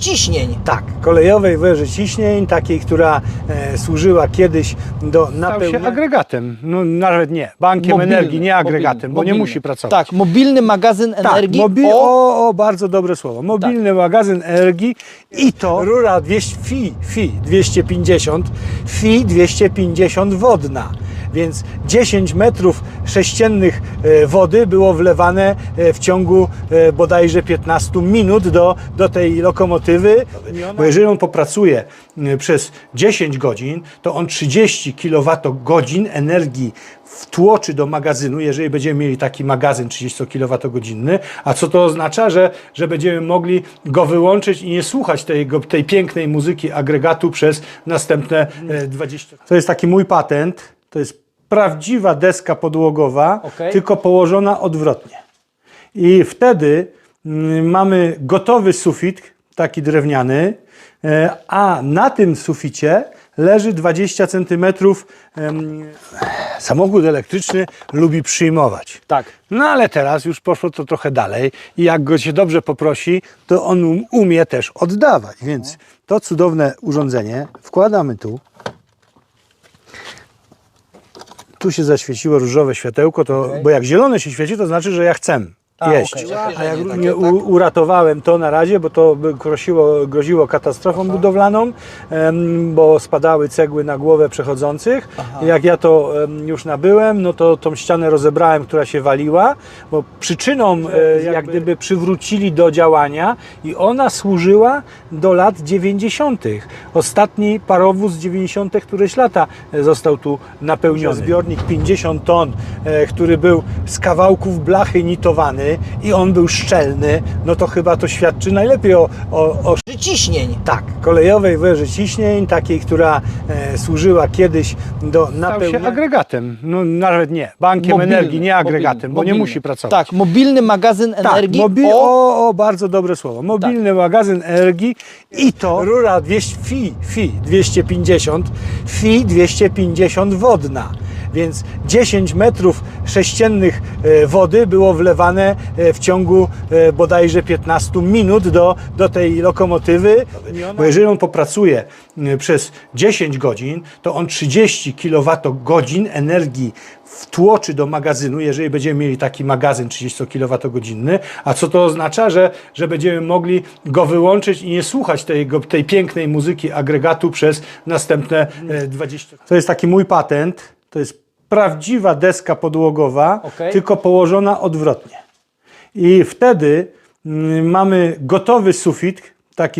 ciśnień. Tak, kolejowej węży ciśnień, takiej, która e, służyła kiedyś do Stał się agregatem. No nawet nie. Bankiem Mobilny, energii, nie agregatem, mobilny, bo nie mobilny. musi pracować. Tak, mobilny magazyn Tak, energii mobi- o... Tak. o, o, bardzo dobre słowo. Mobilny magazyn energii i to rura 200, FI, FI 250, FI 250 wodna. Więc 10 metrów sześciennych e, wody było wlewane e, w ciągu e, bodajże 15 minut do, do tej lokomotywy. Bo jeżeli on popracuje przez 10 godzin, to on 30 kWh energii wtłoczy do magazynu, jeżeli będziemy mieli taki magazyn 30 kWh, a co to oznacza, że, że będziemy mogli go wyłączyć i nie słuchać tej, tej pięknej muzyki agregatu przez następne e, 20 To jest taki mój patent, to jest prawdziwa deska podłogowa, Okej. tylko położona odwrotnie. I wtedy mm, mamy gotowy sufit, taki drewniany, e, a na tym suficie leży 20 cm. Samochód elektryczny lubi przyjmować. Tak. No ale teraz już poszło to trochę dalej i jak go się dobrze poprosi, to on um- umie też oddawać. Więc to cudowne urządzenie wkładamy tu. Tu się zaświeciło różowe światełko, to, bo jak zielone się świeci, to znaczy, że ja chcę A, jeść. okej, A jak takie, nie tak? u, uratowałem to na razie, bo to by groziło, groziło katastrofą budowlaną, em, bo spadały cegły na głowę przechodzących. Jak ja to już nabyłem, no to tą ścianę rozebrałem, która się waliła, bo przyczyną e, jak gdyby przywrócili do działania i ona służyła do lat 90. Ostatni parowóz z 90. któreś lata e, został tu napełniony. Zbiornik 50 ton, e, który był z kawałków blachy nitowany i on był szczelny, no to chyba to świadczy najlepiej o, o, o ciśnień. tak, kolejowej węży ciśnień, takiej, która e, służyła kiedyś do Stał się napełniania... agregatem. No nawet nie. Bankiem Mobilny, energii, nie agregatem, mobilny, bo nie mobilny. musi pracować. Tak, mobilny magazyn Tak, energii mobi- o... Tak. o, o, bardzo dobre słowo. Mobilny magazyn energii i to rura 200, FI, FI 250, FI 250 wodna. Więc 10 metrów sześciennych e, wody było wlewane e, w ciągu e, bodajże 15 minut do, do tej lokomotywy. Bo jeżeli on popracuje przez 10 godzin, to on 30 kWh energii wtłoczy do magazynu, jeżeli będziemy mieli taki magazyn 30 kWh, a co to oznacza, że, że będziemy mogli go wyłączyć i nie słuchać tej, tej pięknej muzyki agregatu przez następne e, 20 To jest taki mój patent, to jest prawdziwa deska podłogowa, Okej. tylko położona odwrotnie. I wtedy mm, mamy gotowy sufit,